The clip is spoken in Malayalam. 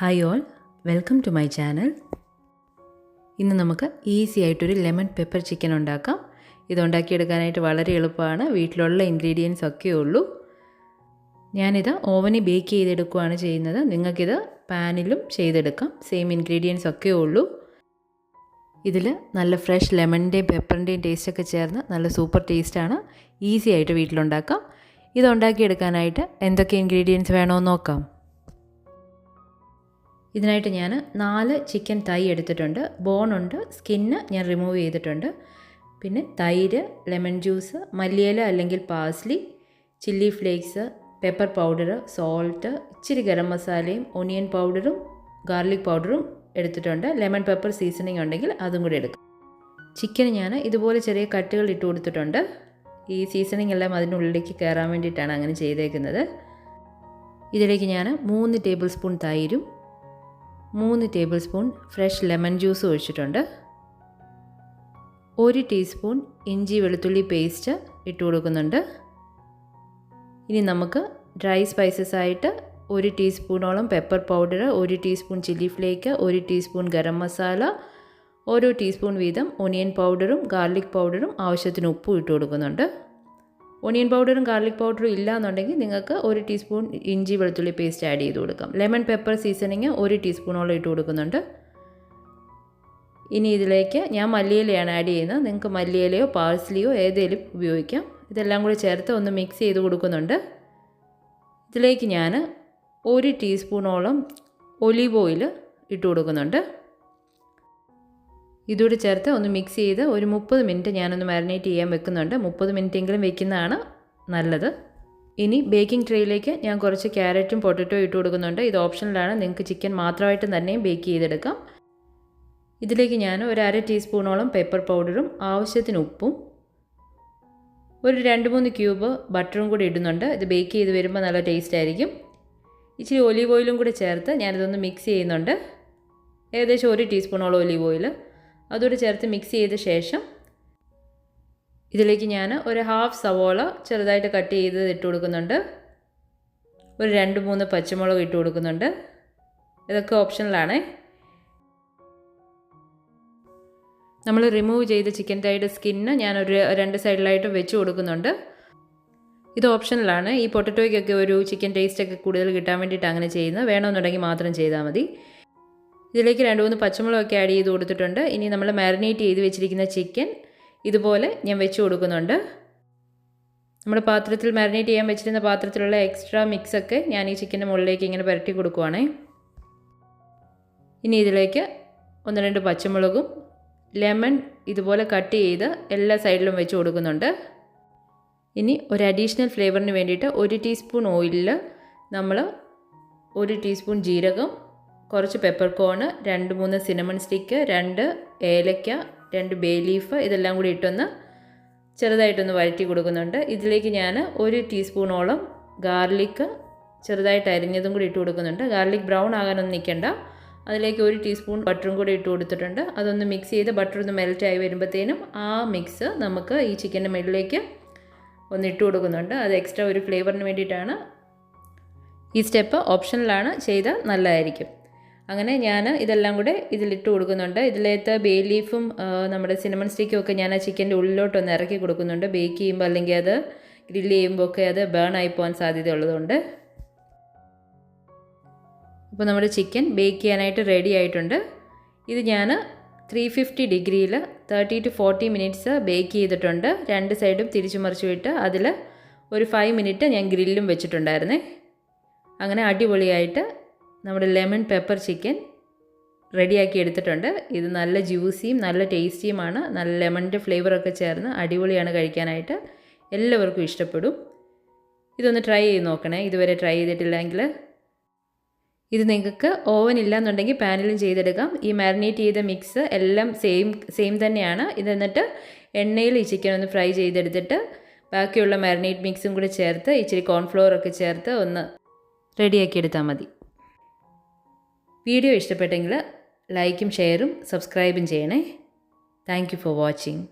Hi all welcome to my channel ഇന്ന് നമുക്ക് ഈസി ആയിട്ടൊരു ലെമൺ പെപ്പർ ചിക്കൻ ഉണ്ടാക്കാം. ഇത് ഉണ്ടാക്കിയെടുക്കാനായിട്ട് വളരെ എളുപ്പമാണ്. വീട്ടിലുള്ള ഇൻഗ്രീഡിയൻസ് ഒക്കെ ഉള്ളൂ. ഞാനിത് ഓവനിൽ ബേക്ക് ചെയ്തെടുക്കുകയാണ് ചെയ്യുന്നത്. നിങ്ങൾക്കിത് പാനിലും ചെയ്തെടുക്കാം. സെയിം ഇൻഗ്രീഡിയൻസ് ഒക്കെ ഉള്ളൂ. ഇതിൽ നല്ല ഫ്രഷ് ലെമണിന്റെയും പെപ്പറിന്റെയും ടേസ്റ്റൊക്കെ ചേർന്ന് നല്ല സൂപ്പർ ടേസ്റ്റാണ് ഈസി ആയിട്ട് വീട്ടിലുണ്ടാക്കാം. ഇത് ഉണ്ടാക്കിയെടുക്കാനായിട്ട് എന്തൊക്കെ ഇൻഗ്രീഡിയൻസ് വേണമെന്ന് നോക്കാം. ഇതിനായിട്ട് ഞാൻ നാല് ചിക്കൻ തൈ എടുത്തിട്ടുണ്ട്. ബോണുണ്ട് സ്കിന്ന് ഞാൻ റിമൂവ് ചെയ്തിട്ടുണ്ട്. പിന്നെ തൈര് ലെമൺ ജ്യൂസ് മല്ലിയില അല്ലെങ്കിൽ parsley chilli flakes pepper powder salt ഇച്ചിരി ഗരം മസാലയും ഒനിയൻ പൗഡറും ഗാർലിക് പൗഡറും എടുത്തിട്ടുണ്ട്. ലെമൺ പെപ്പർ സീസണിങ് ഉണ്ടെങ്കിൽ അതും കൂടി എടുക്കും. ചിക്കന് ഞാൻ ഇതുപോലെ ചെറിയ കട്ടുകൾ ഇട്ട് കൊടുത്തിട്ടുണ്ട്. ഈ സീസണിങ് എല്ലാം അതിനുള്ളിലേക്ക് കയറാൻ വേണ്ടിയിട്ടാണ് അങ്ങനെ ചെയ്തേക്കുന്നത്. ഇതിലേക്ക് ഞാൻ മൂന്ന് ടേബിൾ സ്പൂൺ തൈരും മൂന്ന് tablespoon fresh lemon juice ഒഴിച്ചിട്ടുണ്ട്. ഒരു ടീസ്പൂൺ ഇഞ്ചി വെളുത്തുള്ളി പേസ്റ്റ് ഇട്ട് കൊടുക്കുന്നുണ്ട്. ഇനി നമുക്ക് ഡ്രൈ സ്പൈസസ് ആയിട്ട് ഒരു ടീസ്പൂണോളം പെപ്പർ പൗഡർ ഒരു ടീസ്പൂൺ ചില്ലി ഫ്ലേക്ക് ഒരു ടീസ്പൂൺ ഗരം മസാല ഓരോ ടീസ്പൂൺ വീതം ഒനിയൻ പൗഡറും ഗാർലിക് പൗഡറും ആവശ്യത്തിന് ഉപ്പും ഇട്ട് കൊടുക്കുന്നുണ്ട്. ഒനിയൻ പൗഡറും ഗാർലിക് പൗഡറും ഇല്ല എന്നുണ്ടെങ്കിൽ നിങ്ങൾക്ക് ഒരു ടീസ്പൂൺ ഇഞ്ചി വെളുത്തുള്ളി പേസ്റ്റ് ആഡ് ചെയ്ത് കൊടുക്കാം. ലെമൺ പെപ്പർ സീസണിങ് ഒരു ടീസ്പൂണോളം ഇട്ട് കൊടുക്കുന്നുണ്ട്. ഇനി ഇതിലേക്ക് ഞാൻ മല്ലിയിലയാണ് ആഡ് ചെയ്യുന്നത്. നിങ്ങൾക്ക് മല്ലിയിലയോ പാഴ്സലിയോ ഏതെങ്കിലും ഉപയോഗിക്കാം. ഇതെല്ലാം കൂടി ചേർത്ത് ഒന്ന് മിക്സ് ചെയ്ത് കൊടുക്കുന്നുണ്ട്. ഇതിലേക്ക് ഞാൻ ഒരു ടീസ്പൂണോളം ഒലീവ് ഓയിൽ ഇട്ട് കൊടുക്കുന്നുണ്ട്. ഇതുകൂടി ചേർത്ത് ഒന്ന് മിക്സ് ചെയ്ത് ഒരു മുപ്പത് മിനിറ്റ് ഞാനൊന്ന് മാരിനേറ്റ് ചെയ്യാൻ വെക്കുന്നുണ്ട്. മുപ്പത് മിനിറ്റെങ്കിലും വെക്കുന്നതാണ് നല്ലത്. ഇനി ബേക്കിംഗ് ട്രേയിലേക്ക് ഞാൻ കുറച്ച് ക്യാരറ്റും പൊട്ടറ്റോ ഇട്ട് കൊടുക്കുന്നുണ്ട്. ഇത് ഓപ്ഷനിലാണ് നിങ്ങൾക്ക് ചിക്കൻ മാത്രമായിട്ട് തന്നെയും ബേക്ക് ചെയ്തെടുക്കാം. ഇതിലേക്ക് ഞാൻ ഒരു അര ടീസ്പൂണോളം പെപ്പർ പൗഡറും ആവശ്യത്തിന് ഉപ്പും ഒരു രണ്ട് മൂന്ന് ക്യൂബ് ബട്ടറും കൂടി ഇടുന്നുണ്ട്. ഇത് ബേക്ക് ചെയ്ത് വരുമ്പോൾ നല്ല ടേസ്റ്റ് ആയിരിക്കും. ഇച്ചിരി ഒലീവ് ഓയിലും കൂടി ചേർത്ത് ഞാനിതൊന്ന് മിക്സ് ചെയ്യുന്നുണ്ട്. ഏകദേശം ഒരു ടീസ്പൂണോളം ഒലീവ് ഓയിൽ അതുകൂടി ചേർത്ത് മിക്സ് ചെയ്ത ശേഷം ഇതിലേക്ക് ഞാൻ ഒരു ഹാഫ് സവോള ചെറുതായിട്ട് കട്ട് ചെയ്ത് ഇട്ട് കൊടുക്കുന്നുണ്ട്. ഒരു രണ്ട് മൂന്ന് പച്ചമുളക് ഇട്ട് കൊടുക്കുന്നുണ്ട്. ഇതൊക്കെ ഓപ്ഷനിലാണേ നമ്മൾ റിമൂവ് ചെയ്ത ചിക്കൻ തൈയുടെ സ്കിന്ന് ഞാനൊരു രണ്ട് സൈഡിലായിട്ട് വെച്ച് കൊടുക്കുന്നുണ്ട്. ഇത് ഓപ്ഷനിലാണ് ഈ പൊട്ടറ്റോയ്ക്കൊക്കെ ഒരു ചിക്കൻ ടേസ്റ്റൊക്കെ കൂടുതൽ കിട്ടാൻ വേണ്ടിയിട്ട് അങ്ങനെ ചെയ്യുന്നത്. വേണമെന്നുണ്ടെങ്കിൽ മാത്രം ചെയ്താൽ മതി. ഇതിലേക്ക് രണ്ട് മൂന്ന് പച്ചമുളകൊക്കെ ആഡ് ചെയ്ത് കൊടുത്തിട്ടുണ്ട്. ഇനി നമ്മൾ മാരിനേറ്റ് ചെയ്ത് വെച്ചിരിക്കുന്ന ചിക്കൻ ഇതുപോലെ ഞാൻ വെച്ച് കൊടുക്കുന്നുണ്ട്. നമ്മൾ പാത്രത്തിൽ മാരിനേറ്റ് ചെയ്യാൻ വെച്ചിരുന്ന പാത്രത്തിലുള്ള എക്സ്ട്രാ മിക്സൊക്കെ ഞാൻ ഈ ചിക്കന്റെ മുകളിലേക്ക് ഇങ്ങനെ പുരട്ടി കൊടുക്കുവാണേ. ഇനി ഇതിലേക്ക് ഒന്ന് രണ്ട് പച്ചമുളകും ലെമൺ ഇതുപോലെ കട്ട് ചെയ്ത് എല്ലാ സൈഡിലും വെച്ച് കൊടുക്കുന്നുണ്ട്. ഇനി ഒരു അഡീഷണൽ ഫ്ലേവറിന് വേണ്ടിയിട്ട് ഒരു ടീസ്പൂൺ ഓയിലിൽ നമ്മൾ ഒരു ടീസ്പൂൺ ജീരകം കുറച്ച് പെപ്പർ കോണ് രണ്ട് മൂന്ന് സിനമൺ സ്റ്റിക്ക് രണ്ട് ഏലക്ക രണ്ട് ബേ ലീഫ് ഇതെല്ലാം കൂടി ഇട്ടൊന്ന് ചെറുതായിട്ടൊന്ന് വഴറ്റി കൊടുക്കുന്നുണ്ട്. ഇതിലേക്ക് ഞാൻ ഒരു ടീസ്പൂണോളം ഗാർലിക്ക് ചെറുതായിട്ട് അരിഞ്ഞതും കൂടി ഇട്ട് കൊടുക്കുന്നുണ്ട്. ഗാർലിക് ബ്രൗൺ ആകാനൊന്നും നിൽക്കണ്ട അതിലേക്ക് ഒരു ടീസ്പൂൺ ബട്ടറും കൂടി ഇട്ട് കൊടുത്തിട്ടുണ്ട്. അതൊന്ന് മിക്സ് ചെയ്ത് ബട്ടർ ഒന്ന് മെൽറ്റായി വരുമ്പോഴത്തേനും ആ മിക്സ് നമുക്ക് ഈ ചിക്കന്റെ മുകളിലേക്ക് ഒന്ന് ഇട്ട് കൊടുക്കുന്നുണ്ട്. അത് എക്സ്ട്രാ ഒരു ഫ്ലേവറിന് വേണ്ടിയിട്ടാണ്. ഈ സ്റ്റെപ്പ് ഓപ്ഷനിലാണ് ചെയ്താൽ നല്ലതായിരിക്കും. അങ്ങനെ ഞാൻ ഇതെല്ലാം കൂടെ ഇതിലിട്ട് കൊടുക്കുന്നുണ്ട്. ഇതിലേത്ത് ബേ ലീഫും നമ്മുടെ സിനമൺ സ്റ്റിക്കും ഒക്കെ ഞാൻ ആ ചിക്കന്റെ ഉള്ളിലോട്ടൊന്ന് ഇറക്കി കൊടുക്കുന്നുണ്ട്. ബേക്ക് ചെയ്യുമ്പോൾ അല്ലെങ്കിൽ അത് ഗ്രില്ല് ചെയ്യുമ്പോൾ ഒക്കെ അത് ബേൺ ആയി പോകാൻ സാധ്യതയുള്ളതുകൊണ്ട് അപ്പോൾ നമ്മുടെ ചിക്കൻ ബേക്ക് ചെയ്യാനായിട്ട് റെഡി ആയിട്ടുണ്ട്. ഇത് ഞാൻ ത്രീ ഫിഫ്റ്റി ഡിഗ്രിയിൽ thirty to forty minutes bake ചെയ്തിട്ടുണ്ട്. രണ്ട് സൈഡും തിരിച്ചു മറിച്ചു വിട്ട് അതിൽ ഒരു ഫൈവ് മിനിറ്റ് ഞാൻ ഗ്രില്ലും വെച്ചിട്ടുണ്ടായിരുന്നേ. അങ്ങനെ അടിപൊളിയായിട്ട് നമ്മുടെ ലെമൺ പെപ്പർ ചിക്കൻ റെഡിയാക്കി എടുത്തിട്ടുണ്ട്. ഇത് നല്ല ജ്യൂസിയും നല്ല ടേസ്റ്റിയുമാണ്. നല്ല ലെമണിന്റെ ഫ്ലേവറൊക്കെ ചേർന്ന് അടിപൊളിയാണ് കഴിക്കാനായിട്ട്. എല്ലാവർക്കും ഇഷ്ടപ്പെടും. ഇതൊന്ന് ട്രൈ ചെയ്ത് നോക്കണേ. ഇതുവരെ ട്രൈ ചെയ്തിട്ടില്ലെങ്കിൽ ഇത് നിങ്ങൾക്ക് ഓവൻ ഇല്ലാന്നുണ്ടെങ്കിൽ പാനിലും ചെയ്തെടുക്കാം. ഈ മാരിനേറ്റ് ചെയ്ത മിക്സ് എല്ലാം സെയിം സെയിം തന്നെയാണ്. ഇത് എന്നിട്ട് എണ്ണയിൽ ഈ ചിക്കൻ ഒന്ന് ഫ്രൈ ചെയ്തെടുത്തിട്ട് ബാക്കിയുള്ള മാരിനേറ്റ് മിക്സും കൂടി ചേർത്ത് ഇച്ചിരി കോൺഫ്ലോർ ഒക്കെ ചേർത്ത് ഒന്ന് റെഡിയാക്കി എടുത്താൽ മതി. വീഡിയോ ഇഷ്ടപ്പെട്ടെങ്കിൽ ലൈക്കും ഷെയറും സബ്സ്ക്രൈബും ചെയ്യണേ. Thank for watching